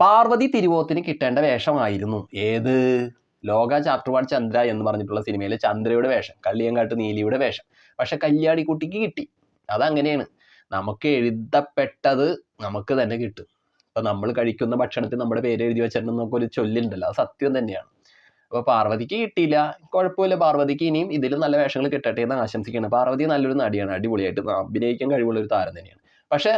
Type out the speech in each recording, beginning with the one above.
പാർവതി തിരുവോത്തിന് കിട്ടേണ്ട വേഷമായിരുന്നു. ഏത്? ലോക വൺ ചന്ദ്ര എന്ന് പറഞ്ഞിട്ടുള്ള സിനിമയിലെ ചന്ദ്രയുടെ വേഷം കള്ളിയങ്കാട്ട് നീലിയുടെ വേഷം. പക്ഷെ കല്യാണിക്കുട്ടിക്ക് കിട്ടി. അതങ്ങനെയാണ്. നമുക്ക് എഴുതപ്പെട്ടത് നമുക്ക് തന്നെ കിട്ടും. ഇപ്പൊ നമ്മൾ കഴിക്കുന്ന ഭക്ഷണത്തിൽ നമ്മുടെ പേര് എഴുതി വെച്ചിട്ടുണ്ടെന്നൊക്കെ ഒരു ചൊല്ലുണ്ടല്ലോ. അത് സത്യം തന്നെയാണ്. അപ്പൊ പാർവതിക്ക് കിട്ടിയില്ല. കുഴപ്പമില്ല. പാർവതിക്ക് ഇനിയും ഇതിലും നല്ല വേഷങ്ങൾ കിട്ടട്ടെ എന്ന് ആശംസിക്കുകയാണ്. പാർവതി നല്ലൊരു നടിയാണ്. അടിപൊളിയായിട്ട് അഭിനയിക്കാൻ കഴിവുള്ള ഒരു താരം തന്നെയാണ്. പക്ഷെ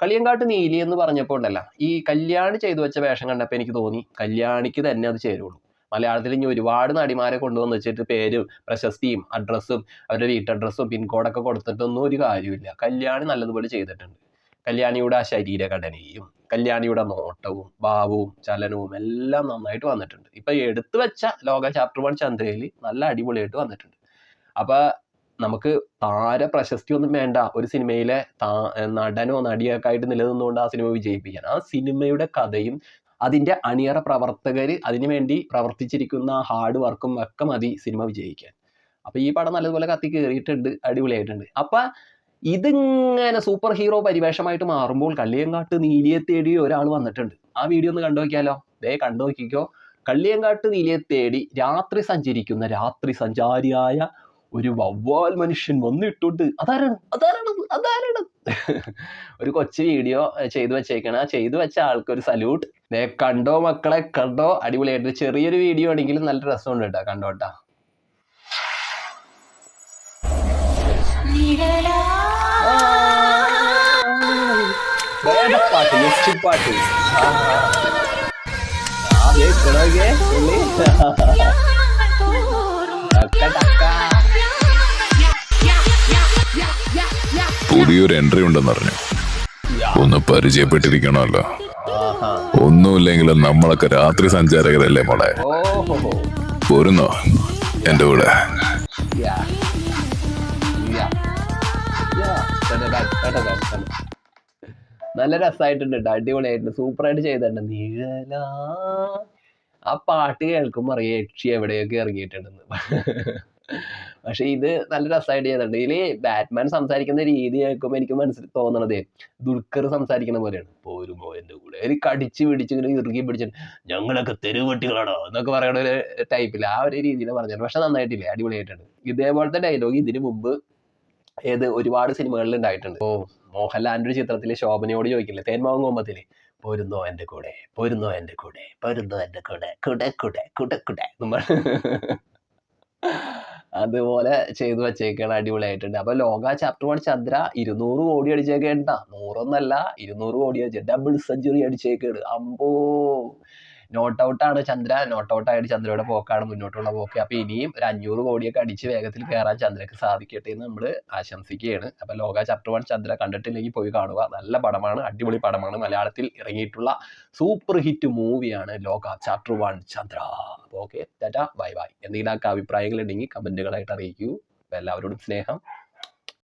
കളിയങ്കാട്ട് നീലി എന്ന് പറഞ്ഞപ്പോൾ ഉണ്ടല്ല ഈ കല്യാണി ചെയ്തു വെച്ച വേഷം കണ്ടപ്പോൾ എനിക്ക് തോന്നി കല്യാണിക്ക് തന്നെ അത് ചേരുള്ളൂ. മലയാളത്തിൽ ഇനി ഒരുപാട് നടിമാരെ കൊണ്ടുവന്ന് വെച്ചിട്ട് പേരും പ്രശസ്തിയും അഡ്രസ്സും അവരുടെ വീട്ടഡ്രസ്സും പിൻകോഡൊക്കെ കൊടുത്തിട്ടൊന്നും ഒരു കാര്യമില്ല കല്യാണി നല്ലതുപോലെ ചെയ്തിട്ടുണ്ട്. കല്യാണിയുടെ ആ ശരീരഘടനയും കല്യാണിയുടെ നോട്ടവും ഭാവവും ചലനവും എല്ലാം നന്നായിട്ട് വന്നിട്ടുണ്ട്. ഇപ്പൊ എടുത്തു വെച്ച ലോക ചാപ്റ്റർ വൺ ചന്ദ്രയിൽ നല്ല അടിപൊളിയായിട്ട് വന്നിട്ടുണ്ട്. അപ്പൊ നമുക്ക് താര പ്രശസ്തി ഒന്നും വേണ്ട. ഒരു സിനിമയിലെ താ നടനോ നടിയൊക്കെ ആയിട്ട് നിലനിന്നുകൊണ്ട് ആ സിനിമ വിജയിപ്പിക്കാൻ. ആ സിനിമയുടെ കഥയും അതിന്റെ അണിയറ പ്രവർത്തകർ അതിനുവേണ്ടി പ്രവർത്തിച്ചിരിക്കുന്ന ഹാർഡ് വർക്കും ഒക്കെ മതി സിനിമ വിജയിക്കാൻ. അപ്പോൾ ഈ പടം നല്ലതുപോലെ കത്തി കയറിയിട്ടുണ്ട് അടിപൊളിയായിട്ടുണ്ട്. അപ്പം ഇതിങ്ങനെ സൂപ്പർ ഹീറോ പരിവേഷമായിട്ട് മാറുമ്പോൾ കള്ളിയങ്കാട്ട് നീലിയെ തേടി ഒരാൾ വന്നിട്ടുണ്ട്. ആ വീഡിയോ ഒന്ന് കണ്ടു നോക്കിയാലോ? ദേ കണ്ടു നോക്കിക്കോ. കള്ളിയങ്കാട്ട് നീലിയെ തേടി രാത്രി സഞ്ചരിക്കുന്ന രാത്രി സഞ്ചാരിയായ ഒരു വവ്വാൽ മനുഷ്യൻ വന്നിട്ടുണ്ട്. അതാരാണ്? അതാരാണ്? അതാരാണ്? ഒരു കൊച്ചു വീഡിയോ ചെയ്തു വെച്ചേക്കണം. ആ ചെയ്തു വെച്ച ആൾക്ക് ഒരു സല്യൂട്ട് ദേ കണ്ടോ മക്കളെ? കണ്ടോ? അടിപൊളിയായിട്ട്. ചെറിയൊരു വീഡിയോ ആണെങ്കിലും നല്ല രസമുണ്ട് കേട്ടോ. കണ്ടോട്ടാ കേട്ടോ? പാട്ട് നെക്സ്റ്റ് പാട്ട്. ആ, പുതിയൊരു എൻട്രി ഉണ്ടെന്ന് പറഞ്ഞു ഒന്ന് പരിചയപ്പെട്ടിരിക്കണമല്ലോ. ഒന്നുമില്ലെങ്കിലും നമ്മളൊക്കെ രാത്രി സഞ്ചാരകരല്ലേ മോളെ? പോരുന്നോ? എന്റെ കൂടെ. നല്ല രസമായിട്ടുണ്ട് കേട്ടോ അടിപൊളിയായിട്ടുണ്ട്. സൂപ്പറായിട്ട് ചെയ്തിട്ടുണ്ട്. നീഴല ആ പാട്ട് കേൾക്കുമ്പോൾ അറിയാം യക്ഷി എവിടെയൊക്കെ ഇറങ്ങിയിട്ടുണ്ടെന്ന് പക്ഷെ ഇത് നല്ല രസമായിട്ട് ചെയ്യുന്നുണ്ട് ഇതിൽ ബാറ്റ്മാൻ സംസാരിക്കുന്ന രീതി കേൾക്കുമ്പോൾ എനിക്ക് മനസ്സിൽ തോന്നണത് ദുൽഖർ സംസാരിക്കുന്ന പോലെയാണ്. പോരുമോ എന്റെ കൂടെ ഒരു കടിച്ച് പിടിച്ച് ഇങ്ങനെ ഇറുകി പിടിച്ചിട്ട് ഞങ്ങളൊക്കെ തെരുവട്ടികളാണോ എന്നൊക്കെ പറയണ ഒരു ടൈപ്പിൽ ആ ഒരു രീതിയിൽ പറഞ്ഞത് പക്ഷെ നന്നായിട്ടില്ലേ? അടിപൊളിയായിട്ടുണ്ട്. ഇതേപോലത്തെ ഡയലോഗ് ഇതിനു മുമ്പ് ഏത് ഒരുപാട് സിനിമകളിൽ ഉണ്ടായിട്ടുണ്ട്. ഓ മോഹൻലാലിന്റെ ഒരു ചിത്രത്തിൽ ശോഭനയോട് ചോദിക്കില്ലേ തേന്മാവും കൊമ്പത്തിൽ? പോരുന്നോ എന്റെ കൂടെ പോരുന്നോ എന്റെ കൂടെ പോരുന്നോ എന്റെ കൂടെ കുടെ കുടെ കുടെ കുടെ പറഞ്ഞ് അതുപോലെ ചെയ്തു വെച്ചേക്കാണ് അടിപൊളിയായിട്ടുണ്ട്. അപ്പൊ ലോക ചാപ്റ്റർ വൺ ചന്ദ്ര ഇരുന്നൂറ് കോടി അടിച്ചേക്കേണ്ട നൂറൊന്നല്ല ഇരുന്നൂറ് കോടി അടിച്ച ഡബിൾ സെഞ്ചുറി അടിച്ചേക്കാണ്. അമ്പോ നോട്ട് ഔട്ടാണ് ചന്ദ്ര. നോട്ട് ഔട്ട് ആയിട്ട് ചന്ദ്രയുടെ പോക്കാണ് മുന്നോട്ടുള്ള പോക്ക്. അപ്പൊ ഇനിയും ഒരു അഞ്ഞൂറ് കോടിയൊക്കെ അടിച്ച് വേഗത്തിൽ കയറാൻ ചന്ദ്രക്ക് സാധിക്കട്ടെ എന്ന് നമ്മൾ ആശംസിക്കുകയാണ്. അപ്പൊ ലോക ചാപ്റ്റർ വൺ ചന്ദ്ര കണ്ടിട്ടില്ലെങ്കിൽ പോയി കാണുക. നല്ല പടമാണ് അടിപൊളി പടമാണ്. മലയാളത്തിൽ ഇറങ്ങിയിട്ടുള്ള സൂപ്പർ ഹിറ്റ് മൂവിയാണ് ലോക ചാപ്റ്റർ വൺ ചന്ദ്ര. അപ്പോൾ ഓക്കെ ടാറ്റ ബൈ ബൈ എന്തെങ്കിലും അഭിപ്രായങ്ങൾ ഉണ്ടെങ്കിൽ കമന്റുകളായിട്ട് അറിയിക്കൂ. എല്ലാവരോടും സ്നേഹം.